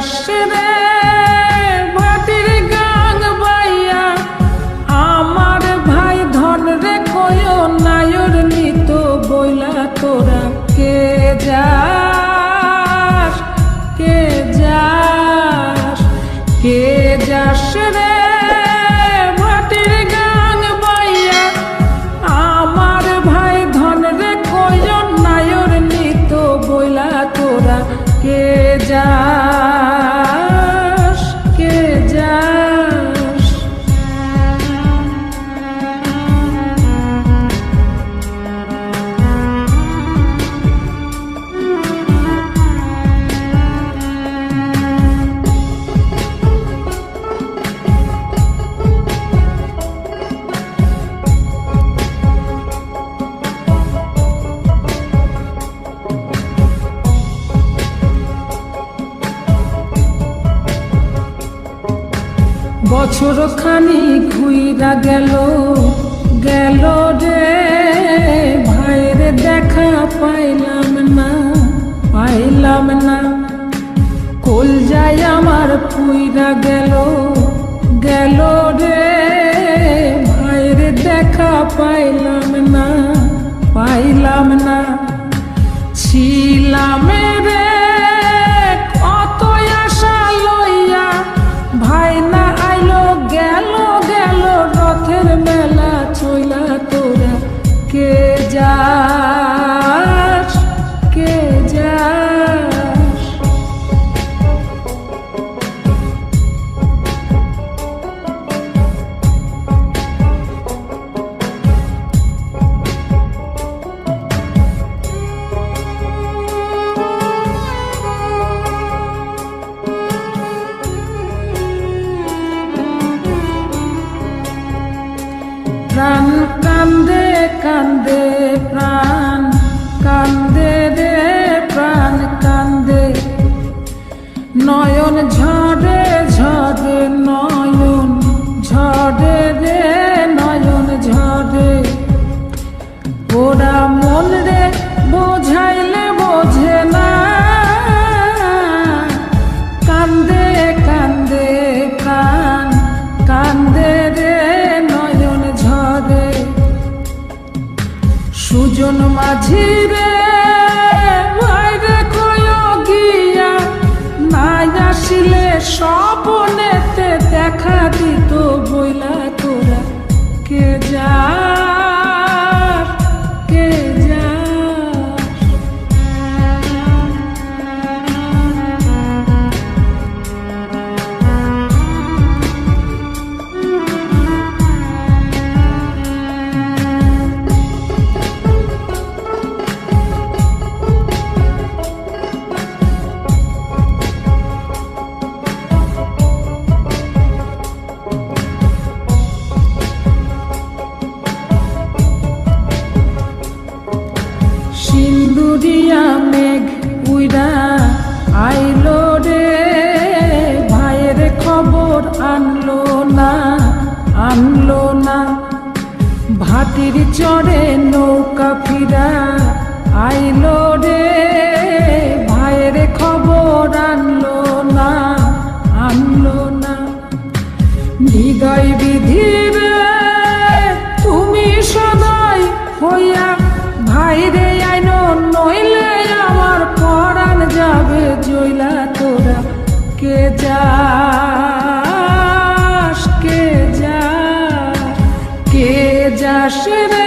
যাস রে বছর খানি ঘুইরা গেল গেল রে। ভাইরে দেখা পাইলাম না পাইলাম না। কোল যাই আমার পুইরা গেল গেল রে। ভাইরে দেখা পাইলাম না পাইলাম না। ছিলাম চইলা তোরা কে যাস প্রাণ, কান্দে কান্দে প্রাণ, কান্দে রে প্রাণ, কান্দে। নয়ন ঝরে ঝরে নয়ন, ঝরে রে নয়ন, ঝরে। ওরা মাঝি ভাটির চড়ে নৌকা ফিরা আইলো রে। ভাইয়ের খবর আনলো না আনলো না। হৃদয় বিধির তুমি সদাই হইয়া ভাইরে আইন, নইলে আমার পরাণ যাবে জইলা তোরা। কে যাস Shabbat.